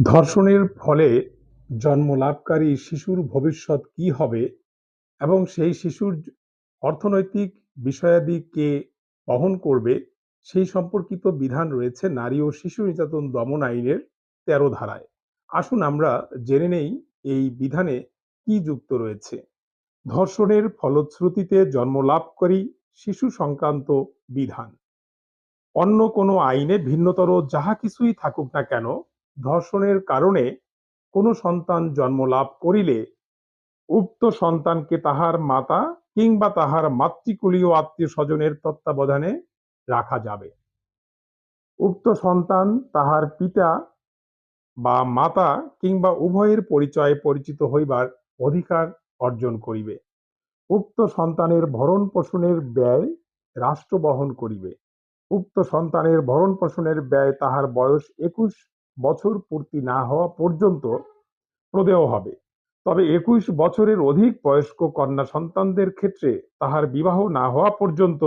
ধর্ষণের ফলে জন্মলাভকারী শিশুর ভবিষ্যৎ কি হবে এবং সেই শিশুর অর্থনৈতিক বিষয়াদি কে বহন করবে সেই সম্পর্কিত বিধান রয়েছে নারী ও শিশু নির্যাতন দমন আইনের ১৩ ধারায়। আসুন আমরা জেনে নেই এই বিধানে কি যুক্ত রয়েছে। ধর্ষণের ফলশ্রুতিতে জন্মলাভকারী শিশু সংক্রান্ত বিধান। অন্য কোনো আইনে ভিন্নতর যাহা কিছুই থাকুক না কেন, ধর্ষণের কারণে কোনো সন্তান জন্মলাভ করিলে উক্ত সন্তানকে তাহার মাতা কিংবা তাহার মাতৃকুলীয় আত্মীয়-স্বজনের তত্ত্বাবধানে রাখা যাবে। উক্ত সন্তান তাহার পিতা বা মাতা কিংবা উভয়ের পরিচয়ে পরিচিত হইবার অধিকার অর্জন করিবে। উক্ত সন্তানের ভরণ-পোষণের ব্যয় রাষ্ট্র বহন করিবে। উক্ত সন্তানের ভরণ-পোষণের ব্যয় তাহার বয়স ২১ বছর পূর্তি না হওয়া পর্যন্ত প্রদেয় হবে। তবে ২১ বছরের অধিক বয়স্ক কন্যা সন্তানদের ক্ষেত্রে তাহার বিবাহ না হওয়া পর্যন্ত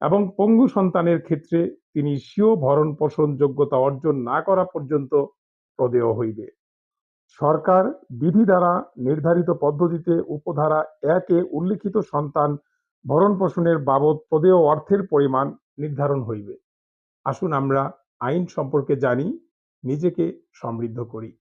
এবং পঙ্গু সন্তানের ক্ষেত্রে তিনি স্বীয় ভরণ-পোষণ যোগ্যতা অর্জন না করা পর্যন্ত প্রদেয় হইবে। সরকার বিধি দ্বারা নির্ধারিত পদ্ধতিতে উপধারা একে উল্লিখিত সন্তান ভরণ-পোষণের বাবদ প্রদেয় অর্থের পরিমাণ নির্ধারণ হইবে। আসুন আমরা আইন সম্পর্কে জানি, নিজেকে সমৃদ্ধ করি।